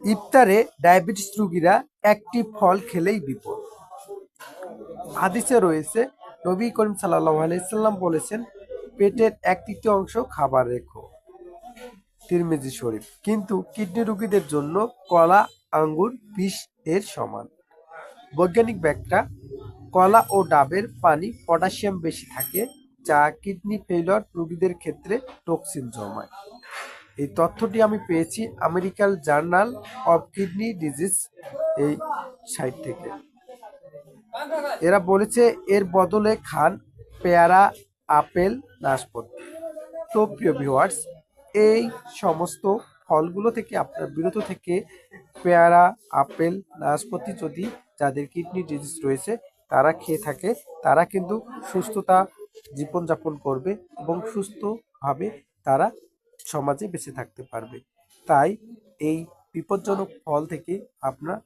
ইফতারে ডায়াবেটিস রোগীরা একটি ফল খেলেই বিপদ। হাদিসে রয়েছে, নবী করিম সাল্লাহ আলাইসাল্লাম বলেছেন, পেটের এক তৃতীয় অংশ খাবার রেখো। তিরমেজি শরীফ, কিন্তু কিডনি রোগীদের জন্য কলা, আঙ্গুর, বিষ এর সমান। বৈজ্ঞানিক ব্যাগটা কলা ও ডাবের পানি পটাশিয়াম বেশি থাকে, যা কিডনি ফেইলর রোগীদের ক্ষেত্রে টক্সিন জমায়। এই তথ্যটি আমি পেয়েছি American journal of kidney disease এই সাইট থেকে। এরা বলেছে এর বদলে খান পেয়ারা, আপেল, নাশপাতি। তো প্রিয় ভিউয়ার্স, এই সমস্ত ফলগুলো থেকে, আপনার বিরত থেকে পেয়ারা, আপেল, নাশপাতি যদি যাদের কিডনি ডিজিজ রয়েছে, তারা খেয়ে থাকে, তারা কিন্তু সুস্থতা জীবনযাপন করবে এবং সুস্থভাবে তারা সমাজে বেঁচে থাকতে পারবে। তাই এই বিপজ্জনক ফল থেকে আপনার